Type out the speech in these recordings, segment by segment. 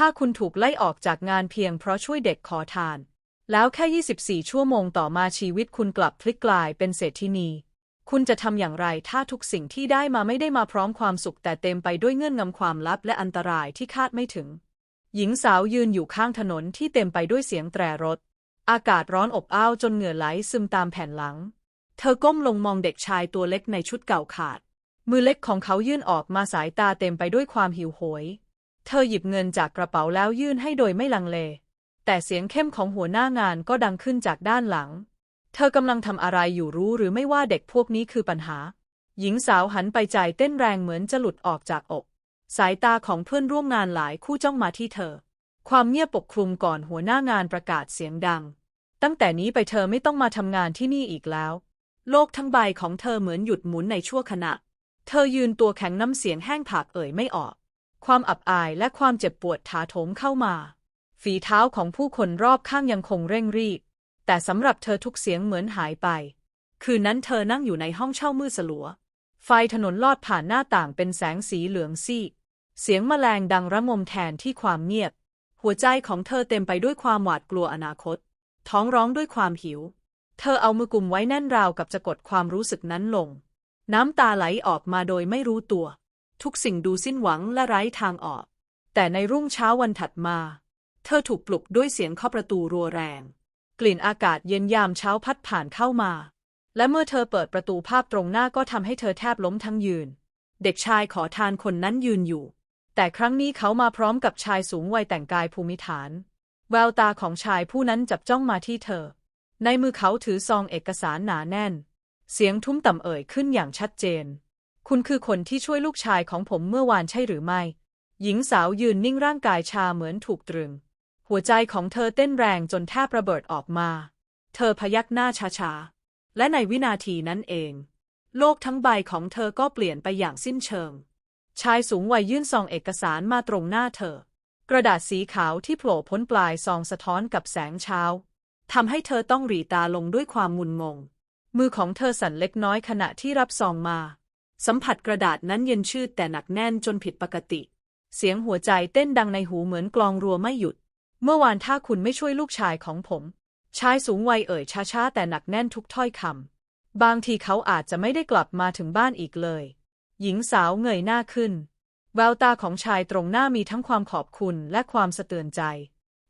ถ้าคุณถูกไล่ออกจากงานเพียงเพราะช่วยเด็กขอทาน แล้วแค่ 24 ชั่วโมงต่อมาชีวิตคุณกลับพลิกกลายเป็นเศรษฐินี คุณจะทำอย่างไรถ้าทุกสิ่งที่ได้มาไม่ได้มาพร้อมความสุข แต่เต็มไปด้วยเงื่อนงำความลับและอันตรายที่คาดไม่ถึง หญิงสาวยืนอยู่ข้างถนนที่เต็มไปด้วยเสียงแตรรถ อากาศร้อนอบอ้าวจนเหงื่อไหลซึมตามแผ่นหลัง เธอก้มลงมองเด็กชายตัวเล็กในชุดเก่าขาด มือเล็กของเขายื่นออกมาสายตาเต็มไปด้วยความหิวโหย เธอหยิบเงินจากกระเป๋าแล้วยื่นให้โดยไม่ลังเล แต่เสียงเข้มของหัวหน้างานก็ดังขึ้นจากด้านหลัง เธอกำลังทำอะไรอยู่รู้หรือไม่ว่าเด็กพวกนี้คือปัญหา หญิงสาวหันไปใจเต้นแรงเหมือนจะหลุดออกจากอก สายตาของเพื่อนร่วมงานหลายคู่จ้องมาที่เธอ ความเงียบปกคลุมก่อนหัวหน้างานประกาศเสียงดัง ตั้งแต่นี้ไปเธอไม่ต้องมาทำงานที่นี่อีกแล้ว โลกทั้งใบของเธอเหมือนหยุดหมุนในชั่วขณะ เธอยืนตัวแข็งน้ำเสียงแห้งผากเอ่ยไม่ออก ความอับอายและความเจ็บปวดถาโถมเข้ามา ฝีเท้าของผู้คนรอบข้างยังคงเร่งรีบ แต่สำหรับเธอทุกเสียงเหมือนหายไป คืนนั้นเธอนั่งอยู่ในห้องเช่ามืดสลัว ไฟถนนลอดผ่านหน้าต่างเป็นแสงสีเหลืองซีดเสียงแมลงดังระงมแทนที่ความเงียบ หัวใจของเธอเต็มไปด้วยความหวาดกลัวอนาคต ท้องร้องด้วยความหิว เธอเอามือกุมไว้แน่นราวกับจะกดความรู้สึกนั้นลง น้ำตาไหลออกมาโดยไม่รู้ตัว ทุกสิ่งดูสิ้นหวังและไร้ทางออก แต่ในรุ่งเช้าวันถัดมา เธอถูกปลุกด้วยเสียงเคาะประตูรัวแรง กลิ่นอากาศเย็นยามเช้าพัดผ่านเข้ามา และเมื่อเธอเปิดประตูภาพตรงหน้าก็ทำให้เธอแทบล้มทั้งยืน เด็กชายขอทานคนนั้นยืนอยู่ แต่ครั้งนี้เขามาพร้อมกับชายสูงวัยแต่งกายภูมิฐาน แววตาของชายผู้นั้นจับจ้องมาที่เธอ ในมือเขาถือซองเอกสารหนาแน่น เสียงทุ้มต่ำเอ่ยขึ้นอย่างชัดเจน คุณคือคนที่ช่วยลูกชายของผมเมื่อวานใช่หรือไม่ หญิงสาวยืนนิ่งร่างกายชาเหมือนถูกตรึง หัวใจของเธอเต้นแรงจนแทบระเบิดออกมา เธอพยักหน้าช้าๆ และในวินาทีนั้นเอง โลกทั้งใบของเธอก็เปลี่ยนไปอย่างสิ้นเชิง ชายสูงวัยยื่นซองเอกสารมาตรงหน้าเธอ กระดาษสีขาวที่โผล่พ้นปลายซองสะท้อนกับแสงเช้าทำให้เธอต้องหรีตาลงด้วยความงุนงง มือของเธอสั่นเล็กน้อยขณะที่รับซองมา สัมผัสกระดาษนั้นเย็นชืดแต่หนักแน่นจนผิดปกติ เสียงหัวใจเต้นดังในหูเหมือนกลองรัวไม่หยุด เมื่อวานถ้าคุณไม่ช่วยลูกชายของผม ชายสูงวัยเอ่ยช้าๆแต่หนักแน่นทุกถ้อยคำ บางทีเขาอาจจะไม่ได้กลับมาถึงบ้านอีกเลย หญิงสาวเงยหน้าขึ้น แววตาของชายตรงหน้ามีทั้งความขอบคุณและความสะเตือนใจ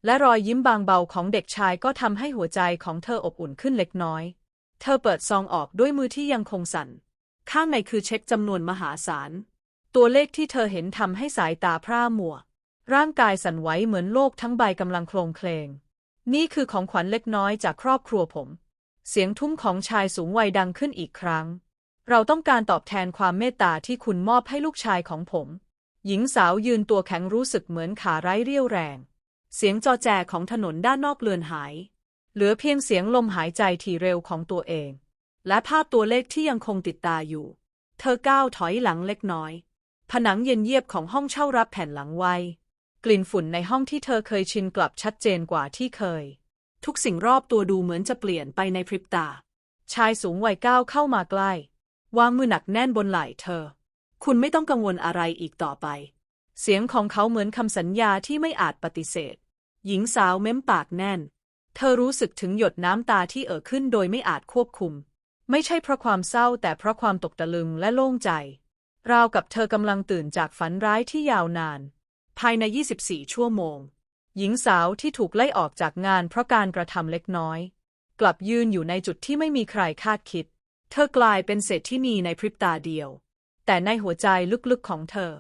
และรอยยิ้มบางเบาของเด็กชายก็ทำให้หัวใจของเธออบอุ่นขึ้นเล็กน้อย เธอเปิดซองออกด้วยมือที่ยังคงสั่น ข้างในคือเช็คจำนวนมหาศาล ตัวเลขที่เธอเห็นทำให้สายตาพร่ามัว ร่างกายสั่นไหวเหมือนโลกทั้งใบกำลังโคลงเคลง นี่คือของขวัญเล็กน้อยจากครอบครัวผม เสียงทุ้มของชายสูงวัยดังขึ้นอีกครั้ง เราต้องการตอบแทนความเมตตาที่คุณมอบให้ลูกชายของผม หญิงสาวยืนตัวแข็งรู้สึกเหมือนขาไร้เรี่ยวแรง เสียงจอแจของถนนด้านนอกเลือนหาย เหลือเพียงเสียงลมหายใจที่เร็วของตัวเอง และภาพตัวเลขที่ยังคงติดตาอยู่ เธอก้าวถอยหลังเล็กน้อย ผนังเย็นเยียบของห้องเช่ารับแผ่นหลังไว้ กลิ่นฝุ่นในห้องที่เธอเคยชินกลับชัดเจนกว่าที่เคย ทุกสิ่งรอบตัวดูเหมือนจะเปลี่ยนไปในพริบตา ชายสูงวัยก้าวเข้ามาใกล้ วางมือหนักแน่นบนไหล่เธอ คุณไม่ต้องกังวลอะไรอีกต่อไป เสียงของเขาเหมือนคำสัญญาที่ไม่อาจปฏิเสธ หญิงสาวเม้มปากแน่น เธอรู้สึกถึงหยดน้ำตาที่เอ่อขึ้นโดยไม่อาจควบคุม ไม่ใช่เพราะความเศร้าแต่เพราะความตกตะลึงและโล่งใจ ราวกับเธอกำลังตื่นจากฝันร้ายที่ยาวนาน ภายใน 24 ชั่วโมง หญิงสาวที่ถูกไล่ออกจากงานเพราะการกระทำเล็กน้อย กลับยืนอยู่ในจุดที่ไม่มีใครคาดคิด เธอกลายเป็นเศรษฐินีในพริบตาเดียว แต่ในหัวใจลึกๆของเธอ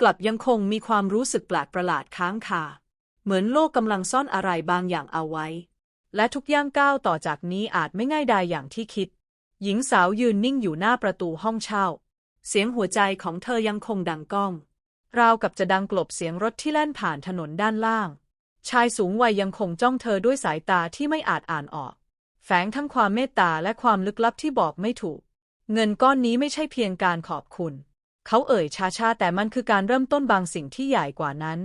กลับยังคงมีความรู้สึกแปลกประหลาดค้างคาเหมือนโลกกำลังซ่อนอะไรบางอย่างเอาไว้ และทุกย่างก้าวต่อจากนี้อาจไม่ง่ายดายอย่างที่คิด หญิงสาวยืนนิ่งอยู่หน้าประตูห้องเช่า เสียงหัวใจของเธอยังคงดังก้อง ราวกับจะดังกลบเสียงรถที่แล่นผ่านถนนด้านล่าง ชายสูงวัยยังคงจ้องเธอด้วยสายตาที่ไม่อาจอ่านออก แฝงทั้งความเมตตาและความลึกลับที่บอกไม่ถูก เงินก้อนนี้ไม่ใช่เพียงการขอบคุณ เขาเอ่ยช้าๆแต่มันคือการเริ่มต้นบางสิ่งที่ใหญ่กว่านั้น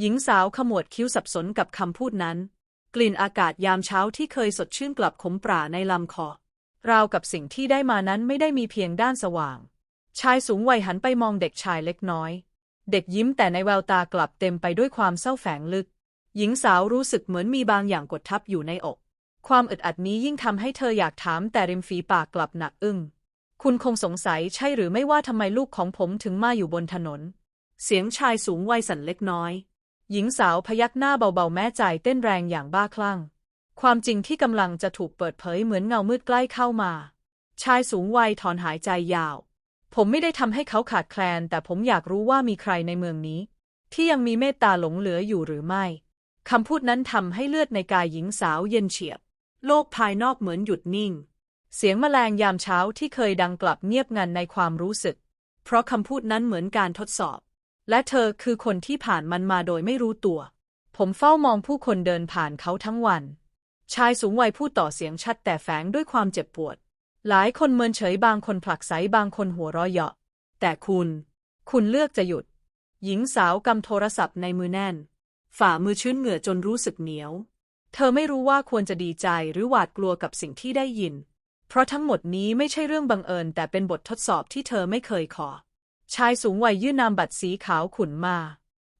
หญิงสาวขมวดคิ้วสับสนกับคำพูดนั้น กลิ่นอากาศยามเช้าที่เคยสดชื่นกลับขมปราในลำคอ ราวกับสิ่งที่ได้มานั้นไม่ได้มีเพียงด้านสว่าง ชายสูงวัยหันไปมองเด็กชายเล็กน้อย เด็กยิ้มแต่ในแววตากลับเต็มไปด้วยความเศร้าแฝงลึก หญิงสาวรู้สึกเหมือนมีบางอย่างกดทับอยู่ในอก ความอึดอัดนี้ยิ่งทำให้เธออยากถามแต่ริมฝีปากกลับหนักอึ้ง คุณคงสงสัยใช่หรือไม่ว่าทำไมลูกของผมถึงมาอยู่บนถนน เสียงชายสูงวัยสั่นเล็กน้อย หญิงสาวพยักหน้าเบาๆแม้ใจเต้นแรงอย่างบ้าคลั่ง ความจริงที่กำลังจะถูกเปิดเผยเหมือนเงามืดใกล้เข้ามา ชายสูงวัยถอนหายใจยาว ผมไม่ได้ทำให้เขาขาดแคลน แต่ผมอยากรู้ว่ามีใครในเมืองนี้ ที่ยังมีเมตตาหลงเหลืออยู่หรือไม่คำพูดนั้นทำให้เลือดในกายหญิงสาวเย็นเฉียบ โลกภายนอกเหมือนหยุดนิ่ง เสียงแมลงยามเช้าที่เคยดังกลับเงียบงันในความรู้สึก เพราะคำพูดนั้นเหมือนการทดสอบ และเธอคือคนที่ผ่านมันมาโดยไม่รู้ตัว ผมเฝ้ามองผู้คนเดินผ่านเขาทั้งวัน ชายสูงวัยพูดต่อเสียงชัดแต่แฝงด้วยความเจ็บปวด หลายคนเมินเฉยบางคนผลักไสบางคนหัวเราะเยาะ แต่คุณ คุณเลือกจะหยุด หญิงสาวกำโทรศัพท์ในมือแน่น ฝ่ามือชื้นเหงื่อจนรู้สึกเหนียว เธอไม่รู้ว่าควรจะดีใจหรือหวาดกลัวกับสิ่งที่ได้ยิน เพราะทั้งหมดนี้ไม่ใช่เรื่องบังเอิญ แต่เป็นบททดสอบที่เธอไม่เคยขอ ชายสูงวัยยื่นนามบัตรสีขาวขุ่นมา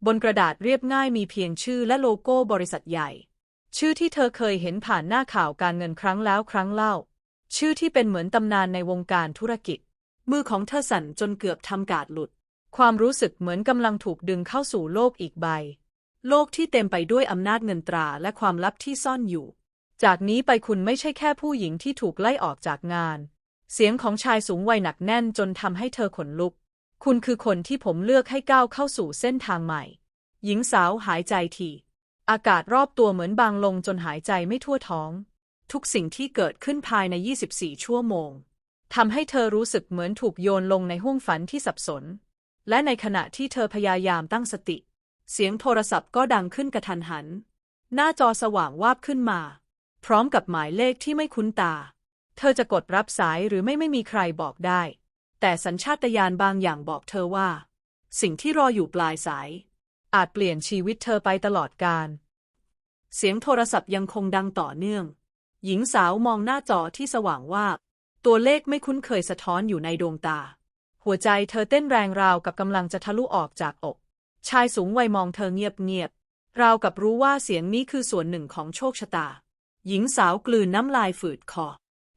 บนกระดาษเรียบง่ายมีเพียงชื่อและโลโก้บริษัทใหญ่ ชื่อที่เธอเคยเห็นผ่านหน้าข่าวการเงินครั้งแล้วครั้งเล่า ชื่อที่เป็นเหมือนตำนานในวงการธุรกิจ มือของเธอสั่นจนเกือบทำกาดหลุด ความรู้สึกเหมือนกำลังถูกดึงเข้าสู่โลกอีกใบ โลกที่เต็มไปด้วยอำนาจเงินตราและความลับที่ซ่อนอยู่ จากนี้ไปคุณไม่ใช่แค่ผู้หญิงที่ถูกไล่ออกจากงาน เสียงของชายสูงวัยหนักแน่นจนทำให้เธอขนลุก คุณคือคนที่ผมเลือกให้ก้าวเข้าสู่เส้นทางใหม่ หญิงสาวหายใจที อากาศรอบตัวเหมือนบางลงจนหายใจไม่ทั่วท้อง ทุกสิ่งที่เกิดขึ้นภายใน 24 ชั่วโมงทำให้เธอรู้สึกเหมือนถูกโยนลงในห้วงฝันที่สับสน และในขณะที่เธอพยายามตั้งสติ เสียงโทรศัพท์ก็ดังขึ้นกระทันหัน หน้าจอสว่างวาบขึ้นมา พร้อมกับหมายเลขที่ไม่คุ้นตา เธอจะกดรับสายหรือไม่ไม่มีใครบอกได้ แต่สัญชาตญาณบางอย่างบอกเธอว่า สิ่งที่รออยู่ปลายสาย อาจเปลี่ยนชีวิตเธอไปตลอดกาลเสียงโทรศัพท์ยังคงดังต่อเนื่อง หญิงสาวมองหน้าจอที่สว่างว่า ตัวเลขไม่คุ้นเคยสะท้อนอยู่ในดวงตา หัวใจเธอเต้นแรงราวกับกำลังจะทะลุออกจากอก ชายสูงวัยมองเธอเงียบๆราวกับรู้ว่าเสียงนี้คือส่วนหนึ่งของโชคชะตา หญิงสาวกลืนน้ำลายฝืดคอ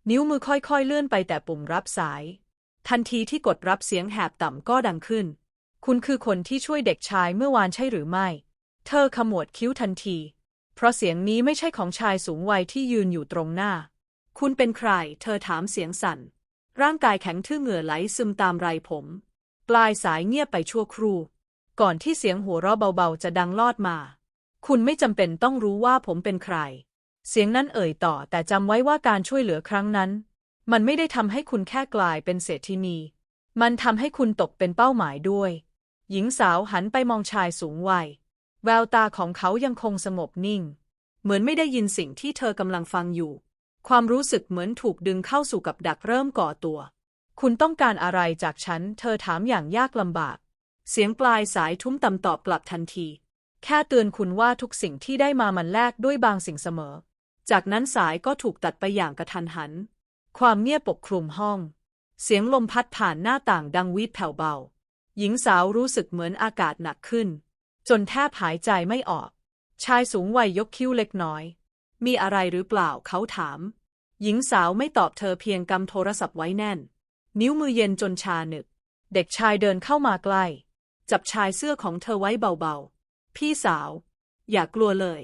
นิ้วมือค่อยๆเลื่อนไปแต่ปุ่มรับสาย ทันทีที่กดรับเสียงแหบต่ำก็ดังขึ้น คุณคือคนที่ช่วยเด็กชายเมื่อวานใช่หรือไม่ เธอขมวดคิ้วทันที เพราะเสียงนี้ไม่ใช่ของชายสูงวัยที่ยืนอยู่ตรงหน้า คุณเป็นใคร เธอถามเสียงสั่น ร่างกายแข็งทื่อเหงื่อไหลซึมตามไรผม ปลายสายเงียบไปชั่วครู่ ก่อนที่เสียงหัวเราะเบาๆ จะดังลอดมา คุณไม่จำเป็นต้องรู้ว่าผมเป็นใคร เสียงนั้นเอ่ยต่อแต่จำไว้ว่าการช่วยเหลือครั้งนั้น มันไม่ได้ทำให้คุณแค่กลายเป็นเศรษฐินี มันทำให้คุณตกเป็นเป้าหมายด้วย หญิงสาวหันไปมองชายสูงวัย แววตาของเขายังคงสงบนิ่ง เหมือนไม่ได้ยินสิ่งที่เธอกำลังฟังอยู่ ความรู้สึกเหมือนถูกดึงเข้าสู่กับดักเริ่มก่อตัว คุณต้องการอะไรจากฉัน เธอถามอย่างยากลำบาก เสียงปลายสายทุ้มต่ำตอบกลับทันที แค่เตือนคุณว่าทุกสิ่งที่ได้มามันแลกด้วยบางสิ่งเสมอ จากนั้นสายก็ถูกตัดไปอย่างกระทันหัน ความเงียบปกคลุมห้อง เสียงลมพัดผ่านหน้าต่างดังวีดแผ่วเบา หญิงสาวรู้สึกเหมือนอากาศหนักขึ้น จนแทบหายใจไม่ออก ชายสูงวัยยกคิ้วเล็กน้อย มีอะไรหรือเปล่าเขาถาม หญิงสาวไม่ตอบเธอเพียงกำโทรศัพท์ไว้แน่น นิ้วมือเย็นจนชาหนึกเด็กชายเดินเข้ามาใกล้ จับชายเสื้อของเธอไว้เบาๆ พี่สาว อย่ากลัวเลย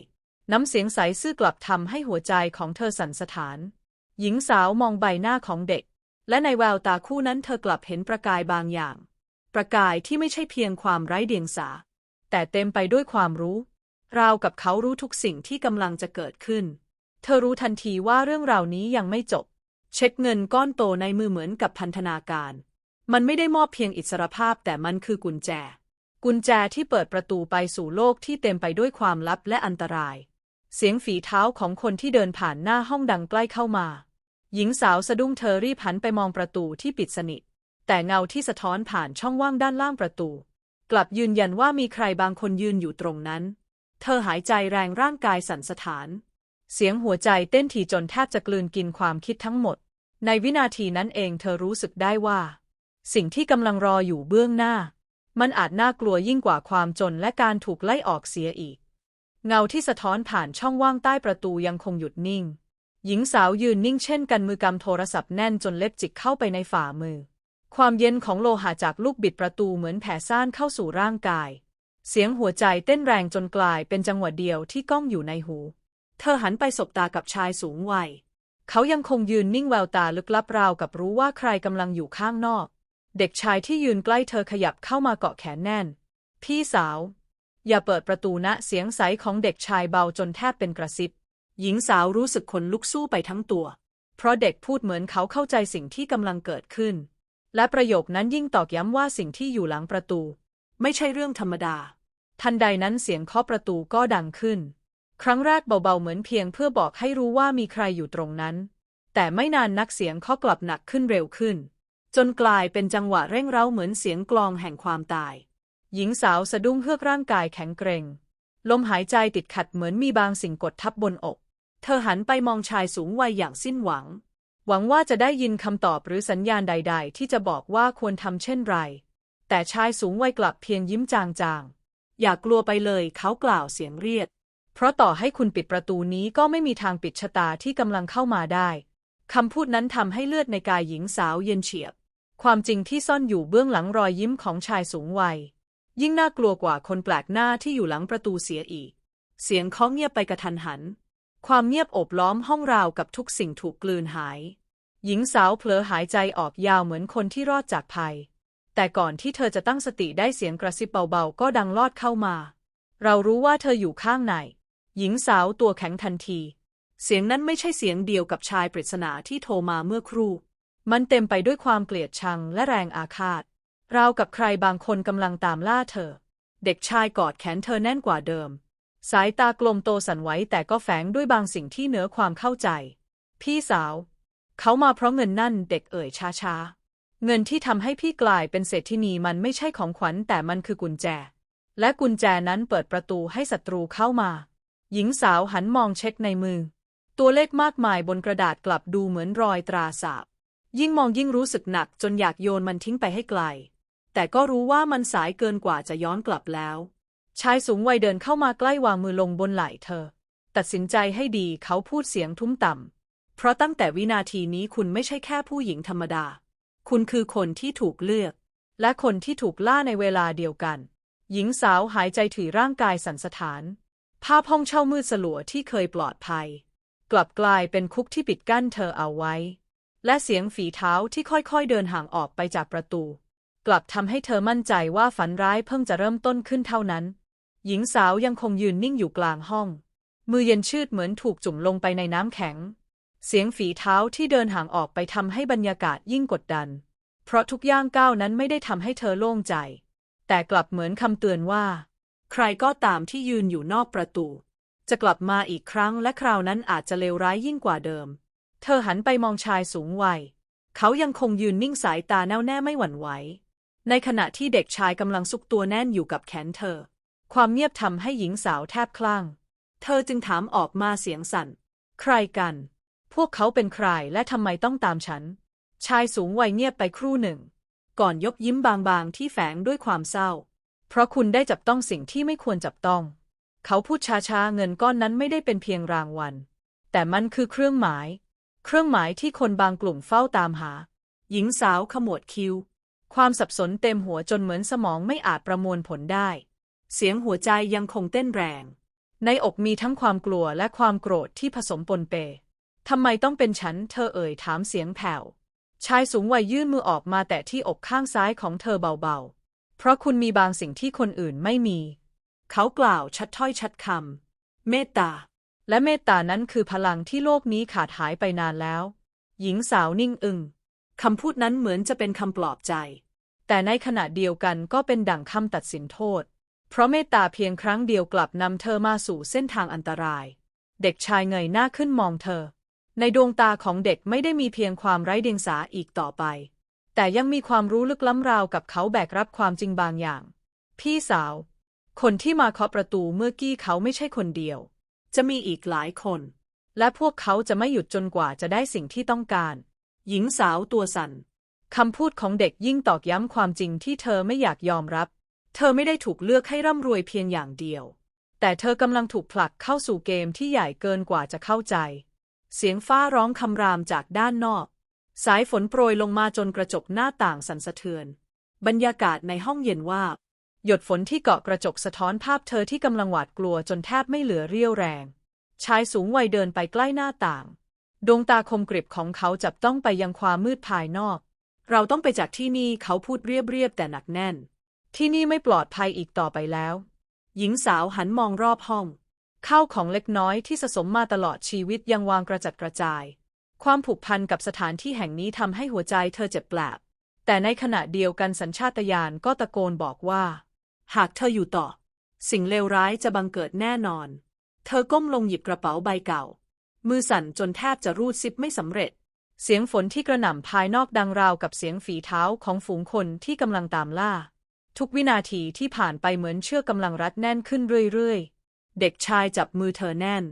น้ำเสียงใสซื่อกลับทำให้หัวใจของเธอสั่นสะท้าน หญิงสาวมองใบหน้าของเด็ก และในแววตาคู่นั้นเธอกลับเห็นประกายบางอย่าง ประกายที่ไม่ใช่เพียงความไร้เดียงสา แต่เต็มไปด้วยความรู้ ราวกับเขารู้ทุกสิ่งที่กำลังจะเกิดขึ้น เธอรู้ทันทีว่าเรื่องราวนี้ยังไม่จบ เช็คเงินก้อนโตในมือเหมือนกับพันธนาการ มันไม่ได้มอบเพียงอิสรภาพแต่มันคือกุญแจ กุญแจที่เปิดประตูไปสู่โลกที่เต็มไปด้วยความลับและอันตราย เสียงฝีเท้าของคนที่เดินผ่านหน้าห้องดังใกล้เข้ามา หญิงสาวสะดุ้งเธอรีบหันไปมองประตูที่ปิดสนิท แต่เงาที่สะท้อนผ่านช่องว่างด้านล่างประตู กลับยืนยันว่ามีใครบางคนยืนอยู่ตรงนั้น เธอหายใจแรงร่างกายสั่นสะท้าน เสียงหัวใจเต้นถี่จนแทบจะกลืนกินความคิดทั้งหมด ในวินาทีนั้นเองเธอรู้สึกได้ว่า สิ่งที่กำลังรออยู่เบื้องหน้า มันอาจน่ากลัวยิ่งกว่าความจนและการถูกไล่ออกเสียอีก เงาที่สะท้อนผ่านช่องว่างใต้ประตูยังคงหยุดนิ่ง หญิงสาวยืนนิ่งเช่นกันมือกำโทรศัพท์แน่นจนเล็บจิกเข้าไปในฝ่ามือ ความเย็นของโลหะจากลูกบิดประตูเหมือนแผ่ซ่านเข้าสู่ร่างกาย เสียงหัวใจเต้นแรงจนกลายเป็นจังหวะเดียวที่ก้องอยู่ในหู เธอหันไปสบตากับชายสูงวัย เขายังคงยืนนิ่งแววตาลึกลับราวกับรู้ว่าใครกำลังอยู่ข้างนอก เด็กชายที่ยืนใกล้เธอขยับเข้ามาเกาะแขนแน่น พี่สาว อย่าเปิดประตูนะเสียงใสของเด็กชายเบาจนแทบเป็นกระซิบ หญิงสาวรู้สึกขนลุกสู้ไปทั้งตัว เพราะเด็กพูดเหมือนเขาเข้าใจสิ่งที่กำลังเกิดขึ้น และประโยคนั้นยิ่งตอกย้ำว่าสิ่งที่อยู่หลังประตู ไม่ใช่เรื่องธรรมดา ทันใดนั้นเสียงเคาะประตูก็ดังขึ้น ครั้งแรกเบาๆเหมือนเพียงเพื่อบอกให้รู้ว่ามีใครอยู่ตรงนั้น แต่ไม่นานนักเสียงเคาะกลับหนักขึ้นเร็วขึ้น จนกลายเป็นจังหวะเร่งเร้าเหมือนเสียงกลองแห่งความตาย หญิงสาวสะดุ้งเฮือกร่างกายแข็งเกร็งลมหายใจติดขัดเหมือนมีบางสิ่งกดทับบนอก เธอหันไปมองชายสูงวัยอย่างสิ้นหวัง หวังว่าจะได้ยินคำตอบหรือสัญญาณใด ๆ ที่จะบอกว่าควรทำเช่นไร แต่ชายสูงวัยกลับเพียงยิ้มจางๆ อย่ากกลัวไปเลยเขากล่าวเสียงเรียด เพราะต่อให้คุณปิดประตูนี้ก็ไม่มีทางปิดชะตาที่กำลังเข้ามาได้คำพูดนั้นทำให้เลือดในกายหญิงสาวเย็นเฉียบ ความจริงที่ซ่อนอยู่เบื้องหลังรอยยิ้มของชายสูงวัย ยิ่งน่ากลัวกว่าคนแปลกหน้าที่อยู่หลังประตูเสียอีก เสียงเคาเงียบไปกระทันหัน ความเงียบโอบล้อมห้องราวกับทุกสิ่งถูกกลืนหาย หญิงสาวเผลอหายใจออกยาวเหมือนคนที่รอดจากภัย แต่ก่อนที่เธอจะตั้งสติได้เสียงกระซิบเบาๆ ก็ดังลอดเข้ามา เรารู้ว่าเธออยู่ข้างใน หญิงสาวตัวแข็งทันที เสียงนั้นไม่ใช่เสียงเดียวกับชายปริศนาที่โทรมาเมื่อครู่ มันเต็มไปด้วยความเกลียดชังและแรงอาฆาต ราวกับใครบางคนกำลังตามล่าเธอ เด็กชายกอดแขนเธอแน่นกว่าเดิม สายตากลมโตสั่นไหวแต่ก็แฝงด้วยบางสิ่งที่เหนือความเข้าใจ พี่สาว เขามาเพราะเงินนั่นเด็กเอ่ยช้าๆ เงินที่ทำให้พี่กลายเป็นเศรษฐินีมันไม่ใช่ของขวัญแต่มันคือกุญแจ และกุญแจนั้นเปิดประตูให้ศัตรูเข้ามา หญิงสาวหันมองเช็คในมือ ตัวเลขมากมายบนกระดาษกลับดูเหมือนรอยตราสาบ ยิ่งมองยิ่งรู้สึกหนักจนอยากโยนมันทิ้งไปให้ไกล แต่ก็รู้ว่ามันสายเกินกว่าจะย้อนกลับแล้ว ชายสูงวัยเดินเข้ามาใกล้วางมือลงบนไหล่เธอ ตัดสินใจให้ดีเขาพูดเสียงทุ้มต่ำ เพราะตั้งแต่วินาทีนี้คุณไม่ใช่แค่ผู้หญิงธรรมดา คุณคือคนที่ถูกเลือก และคนที่ถูกล่าในเวลาเดียวกัน หญิงสาวหายใจถือร่างกายสันสะท้าน ภาพห้องเช่ามืดสลัวที่เคยปลอดภัย กลับกลายเป็นคุกที่ปิดกั้นเธอเอาไว้ และเสียงฝีเท้าที่ค่อยๆเดินห่างออกไปจากประตู กลับทำให้เธอมั่นใจว่าฝันร้ายเพิ่งจะเริ่มต้นขึ้นเท่านั้น หญิงสาวยังคงยืนนิ่งอยู่กลางห้อง มือเย็นชืดเหมือนถูกจุ่มลงไปในน้ำแข็ง เสียงฝีเท้าที่เดินห่างออกไปทำให้บรรยากาศยิ่งกดดัน เพราะทุกย่างก้าวนั้นไม่ได้ทำให้เธอโล่งใจ แต่กลับเหมือนคำเตือนว่า ใครก็ตามที่ยืนอยู่นอกประตู จะกลับมาอีกครั้งและคราวนั้นอาจจะเลวร้ายยิ่งกว่าเดิม เธอหันไปมองชายสูงวัย เขายังคงยืนนิ่งสายตาแน่วแน่ไม่หวั่นไหว ในขณะที่เด็กชายกำลังซุกตัวแน่นอยู่กับแขนเธอ ความเงียบทำให้หญิงสาวแทบคลั่ง เธอจึงถามออกมาเสียงสั่น ใครกัน พวกเขาเป็นใครและทำไมต้องตามฉัน ชายสูงวัยเงียบไปครู่หนึ่ง ก่อนยกยิ้มบางๆที่แฝงด้วยความเศร้า เพราะคุณได้จับต้องสิ่งที่ไม่ควรจับต้อง เขาพูดช้าๆเงินก้อนนั้นไม่ได้เป็นเพียงรางวัล แต่มันคือเครื่องหมาย เครื่องหมายที่คนบางกลุ่มเฝ้าตามหา หญิงสาวขมวดคิ้ว ความสับสนเต็มหัวจนเหมือนสมองไม่อาจประมวลผลได้ เสียงหัวใจยังคงเต้นแรง ในอกมีทั้งความกลัวและความโกรธที่ผสมปนเป ทำไมต้องเป็นฉัน เธอเอ่ยถามเสียงแผ่ว ชายสูงวัยยื่นมือออกมาแต่ที่อกข้างซ้ายของเธอเบาๆ เพราะคุณมีบางสิ่งที่คนอื่นไม่มี เขากล่าวชัดถ้อยชัดคำ เมตตา และเมตตานั้นคือพลังที่โลกนี้ขาดหายไปนานแล้ว หญิงสาวนิ่งอึงคำพูดนั้นเหมือนจะเป็นคำปลอบใจ แต่ในขณะเดียวกันก็เป็นดั่งคำตัดสินโทษ เพราะเมตตาเพียงครั้งเดียวกลับนำเธอมาสู่เส้นทางอันตราย เด็กชายเงยหน้าขึ้นมองเธอ ในดวงตาของเด็กไม่ได้มีเพียงความไร้เดียงสาอีกต่อไป แต่ยังมีความรู้ลึกล้ำราวกับเขาแบกรับความจริงบางอย่าง พี่สาว คนที่มาเคาะประตูเมื่อกี้เขาไม่ใช่คนเดียว จะมีอีกหลายคน และพวกเขาจะไม่หยุดจนกว่าจะได้สิ่งที่ต้องการ หญิงสาวตัวสั่นคำพูดของเด็กยิ่งตอกย้ำความจริงที่เธอไม่อยากยอมรับ เธอไม่ได้ถูกเลือกให้ร่ำรวยเพียงอย่างเดียว แต่เธอกำลังถูกผลักเข้าสู่เกมที่ใหญ่เกินกว่าจะเข้าใจ เสียงฟ้าร้องคำรามจากด้านนอก สายฝนโปรยลงมาจนกระจกหน้าต่างสั่นสะเทือน บรรยากาศในห้องเย็นว่า หยดฝนที่เกาะกระจกสะท้อนภาพเธอที่กำลังหวาดกลัวจนแทบไม่เหลือเรี่ยวแรง ชายสูงวัยเดินไปใกล้หน้าต่าง ดวงตาคมกริบของเขาจับต้องไปยังความมืดภายนอก เราต้องไปจากที่นี่เขาพูดเรียบๆแต่หนักแน่น ที่นี่ไม่ปลอดภัยอีกต่อไปแล้ว หญิงสาวหันมองรอบห้อง ข้าวของเล็กน้อยที่สะสมมาตลอดชีวิตยังวางกระจัดกระจาย ความผูกพันกับสถานที่แห่งนี้ทำให้หัวใจเธอเจ็บแปลบ แต่ในขณะเดียวกันสัญชาตญาณก็ตะโกนบอกว่า หากเธออยู่ต่อ สิ่งเลวร้ายจะบังเกิดแน่นอน เธอก้มลงหยิบกระเป๋าใบเก่า มือสั่นจนแทบจะรูดซิปไม่สำเร็จเสียงฝนที่กระหน่ำภายนอกดังราวกับเสียงฝีเท้าของฝูงคนที่กำลังตามล่า ทุกวินาทีที่ผ่านไปเหมือนเชือกกำลังรัดแน่นขึ้นเรื่อยๆ เด็กชายจับมือเธอแน่น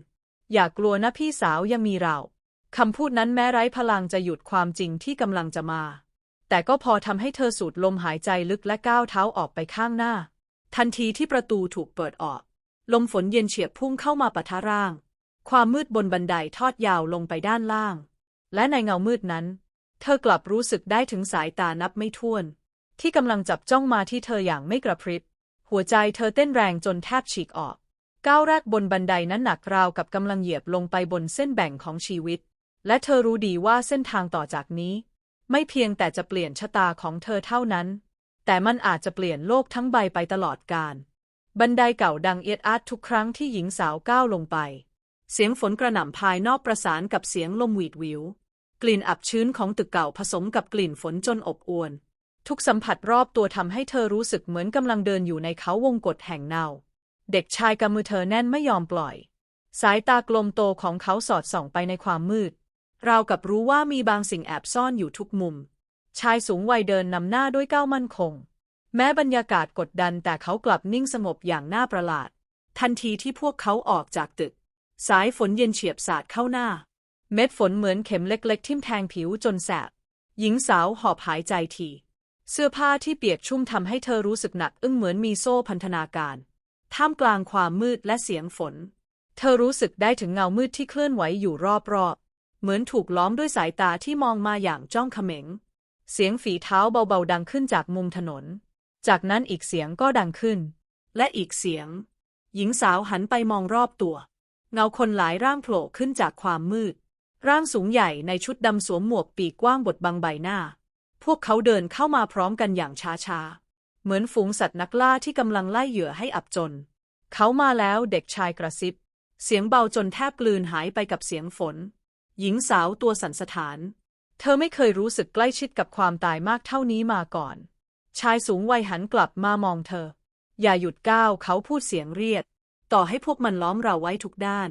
อย่ากลัวนะพี่สาวยังมีเรา คำพูดนั้นแม้ไร้พลังจะหยุดความจริงที่กำลังจะมา แต่ก็พอทำให้เธอสูดลมหายใจลึกและก้าวเท้าออกไปข้างหน้า ทันทีที่ประตูถูกเปิดออก ลมฝนเย็นเฉียบพุ่งเข้ามาปะทะร่าง ความมืดบนบันไดทอดยาวลงไปด้านล่าง และในเงามืดนั้น เธอกลับรู้สึกได้ถึงสายตานับไม่ถ้วน ที่กำลังจับจ้องมาที่เธออย่างไม่กระพริบ หัวใจเธอเต้นแรงจนแทบฉีกออก ก้าวแรกบนบันไดนั้นหนักราวกับกำลังเหยียบลงไปบนเส้นแบ่งของชีวิต และเธอรู้ดีว่าเส้นทางต่อจากนี้ ไม่เพียงแต่จะเปลี่ยนชะตาของเธอเท่านั้น แต่มันอาจจะเปลี่ยนโลกทั้งใบไปตลอดกาลบันไดเก่าดังเอียดอาร์ตทุกครั้งที่หญิงสาวก้าวลงไป เสียงฝนกระหน่ำภายนอกประสานกับเสียงลมหวีดหวิว กลิ่นอับชื้นของตึกเก่าผสมกับกลิ่นฝนจนอบอวน ทุกสัมผัสรอบตัวทำให้เธอรู้สึกเหมือนกำลังเดินอยู่ในเขาวงกฏแห่งเนา เด็กชายกำมือเธอแน่นไม่ยอมปล่อย สายตากลมโตของเขาสอดส่องไปในความมืด ราวกับรู้ว่ามีบางสิ่งแอบซ่อนอยู่ทุกมุม ชายสูงวัยเดินนำหน้าด้วยก้าวมั่นคง แม้บรรยากาศกดดันแต่เขากลับนิ่งสงบอย่างน่าประหลาด ทันทีที่พวกเขาออกจากตึก สายฝนเย็นเฉียบสาดเข้าหน้า เม็ดฝนเหมือนเข็มเล็ก ๆ ทิ่มแทงผิวจนแสบหญิงสาวหอบหายใจที เสื้อผ้าที่เปียกชุ่มทำให้เธอรู้สึกหนักอึ้งเหมือนมีโซ่พันธนาการ ท่ามกลางความมืดและเสียงฝน เธอรู้สึกได้ถึงเงามืดที่เคลื่อนไหวอยู่รอบๆ เหมือนถูกล้อมด้วยสายตาที่มองมาอย่างจ้องเขม็ง เสียงฝีเท้าเบาๆดังขึ้นจากมุมถนน จากนั้นอีกเสียงก็ดังขึ้น และอีกเสียง หญิงสาวหันไปมองรอบตัว เงาคนหลายร่างโผล่ขึ้นจากความมืด ร่างสูงใหญ่ในชุดดำสวมหมวกปีกกว้างบดบังใบหน้า พวกเขาเดินเข้ามาพร้อมกันอย่างช้าๆ เหมือนฝูงสัตว์นักล่าที่กำลังไล่เหยื่อให้อับจน เขามาแล้วเด็กชายกระซิบ เสียงเบาจนแทบกลืนหายไปกับเสียงฝน หญิงสาวตัวสันสะท้าน เธอไม่เคยรู้สึกใกล้ชิดกับความตายมากเท่านี้มาก่อน ชายสูงวัยหันกลับมามองเธอ อย่าหยุดก้าวเขาพูดเสียงเรียดต่อให้พวกมันล้อมเราไว้ทุกด้าน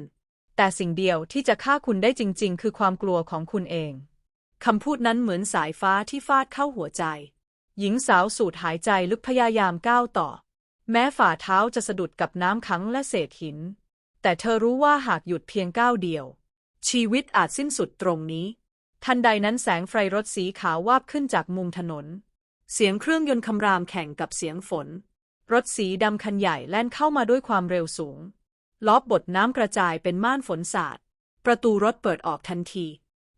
แต่สิ่งเดียวที่จะฆ่าคุณได้จริง ๆ คือความกลัวของคุณเอง คำพูดนั้นเหมือนสายฟ้าที่ฟาดเข้าหัวใจ หญิงสาวสูดหายใจลึกพยายามก้าวต่อ แม้ฝ่าเท้าจะสะดุดกับน้ำขังและเศษหิน แต่เธอรู้ว่าหากหยุดเพียงก้าวเดียว ชีวิตอาจสิ้นสุดตรงนี้ ทันใดนั้นแสงไฟรถสีขาววาบขึ้นจากมุมถนน เสียงเครื่องยนต์คำรามแข่งกับเสียงฝน รถสีดำคันใหญ่แล่นเข้ามาด้วยความเร็วสูง ล้อบดน้ำกระจายเป็นม่านฝนสาด ประตูรถเปิดออกทันที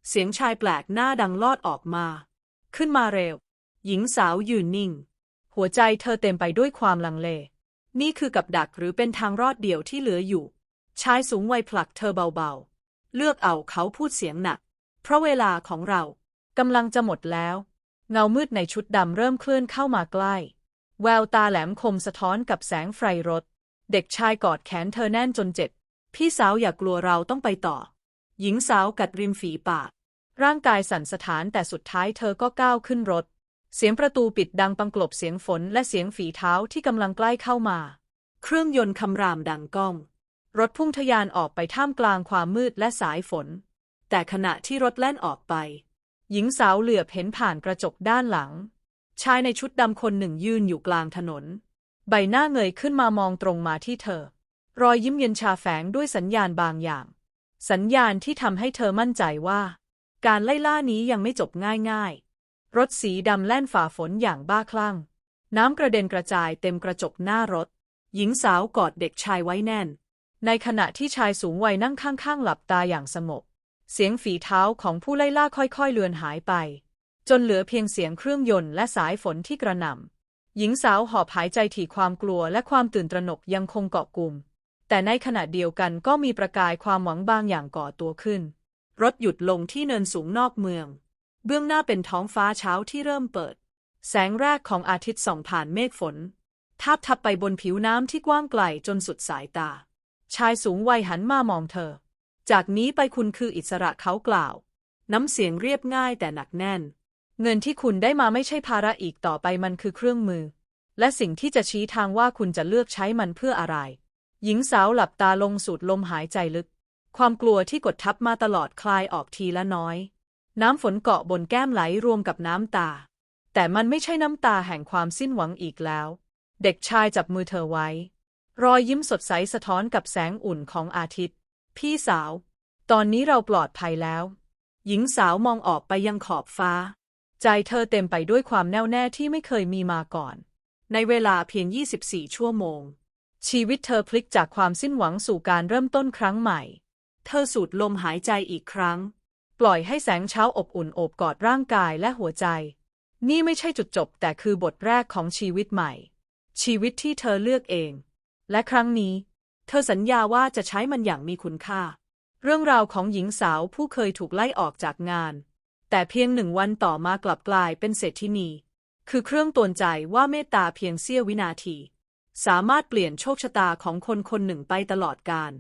เสียงชายแปลกหน้าดังลอดออกมา ขึ้นมาเร็ว หญิงสาวยืนนิ่ง หัวใจเธอเต็มไปด้วยความลังเล นี่คือกับดักหรือเป็นทางรอดเดียวที่เหลืออยู่ ชายสูงวัยผลักเธอเบาๆ เลือกเอาเขาพูดเสียงหนัก เพราะเวลาของเรากำลังจะหมดแล้ว เงามืดในชุดดำเริ่มเคลื่อนเข้ามาใกล้ แววตาแหลมคมสะท้อนกับแสงไฟรถ เด็กชายกอดแขนเธอแน่นจนเจ็บ พี่สาวอย่ากกลัวเราต้องไปต่อ หญิงสาวกัดริมฝีปาก ร่างกายสั่นสะท้านแต่สุดท้ายเธอก็ก้าวขึ้นรถ เสียงประตูปิดดังปังกลบเสียงฝนและเสียงฝีเท้าที่กำลังใกล้เข้ามา เครื่องยนต์คำรามดังก้อง รถพุ่งทะยานออกไปท่ามกลางความมืดและสายฝน แต่ขณะที่รถแล่นออกไป หญิงสาวเหลือบเห็นผ่านกระจกด้านหลัง ชายในชุดดำคนหนึ่งยืนอยู่กลางถนน ใบหน้าเงยขึ้นมามองตรงมาที่เธอ รอยยิ้มเย็นชาแฝงด้วยสัญญาณบางอย่าง สัญญาณที่ทำให้เธอมั่นใจว่า การไล่ล่านี้ยังไม่จบง่ายๆ รถสีดำแล่นฝ่าฝนอย่างบ้าคลั่ง น้ำกระเด็นกระจายเต็มกระจกหน้ารถ หญิงสาวกอดเด็กชายไว้แน่น ในขณะที่ชายสูงวัยนั่งข้างๆ หลับตาอย่างสงบ เสียงฝีเท้าของผู้ไล่ล่าค่อยๆ เลือนหายไป จนเหลือเพียงเสียงเครื่องยนต์และสายฝนที่กระหน่ำ หญิงสาวหอบหายใจถี่ความกลัวและความตื่นตระหนกยังคงเกาะกลุ่ม แต่ในขณะเดียวกันก็มีประกายความหวังบางอย่างก่อตัวขึ้น รถหยุดลงที่เนินสูงนอกเมือง เบื้องหน้าเป็นท้องฟ้าเช้าที่เริ่มเปิด แสงแรกของอาทิตย์ส่องผ่านเมฆฝน ทาบทับไปบนผิวน้ำที่กว้างไกลจนสุดสายตา ชายสูงวัยหันมามองเธอ จากนี้ไปคุณคืออิสระเขากล่าว น้ำเสียงเรียบง่ายแต่หนักแน่น เงินที่คุณได้มาไม่ใช่ภาระอีกต่อไปมันคือเครื่องมือ และสิ่งที่จะชี้ทางว่าคุณจะเลือกใช้มันเพื่ออะไร หญิงสาวหลับตาลงสูดลมหายใจลึก ความกลัวที่กดทับมาตลอดคลายออกทีละน้อย น้ำฝนเกาะบนแก้มไหลรวมกับน้ำตา แต่มันไม่ใช่น้ำตาแห่งความสิ้นหวังอีกแล้ว เด็กชายจับมือเธอไว้ รอยยิ้มสดใสสะท้อนกับแสงอุ่นของอาทิตย์ พี่สาว ตอนนี้เราปลอดภัยแล้ว หญิงสาวมองออกไปยังขอบฟ้า ใจเธอเต็มไปด้วยความแน่วแน่ที่ไม่เคยมีมาก่อน ในเวลาเพียง 24 ชั่วโมง ชีวิตเธอพลิกจากความสิ้นหวังสู่การเริ่มต้นครั้งใหม่ เธอสูดลมหายใจอีกครั้ง ปล่อยให้แสงเช้าอบอุ่นโอบกอดร่างกายและหัวใจ นี่ไม่ใช่จุดจบ แต่คือบทแรกของชีวิตใหม่ ชีวิตที่เธอเลือกเอง และครั้งนี้ เธอสัญญาว่าจะใช้มันอย่างมีคุณค่า เรื่องราวของหญิงสาวผู้เคยถูกไล่ออกจากงาน แต่เพียงหนึ่งวันต่อมากลับกลายเป็นเศรษฐินี คือเครื่องตวนใจว่าเมตตาเพียงเสี้ยววินาที สามารถเปลี่ยนโชคชะตาของคนคนหนึ่งไปตลอดกาล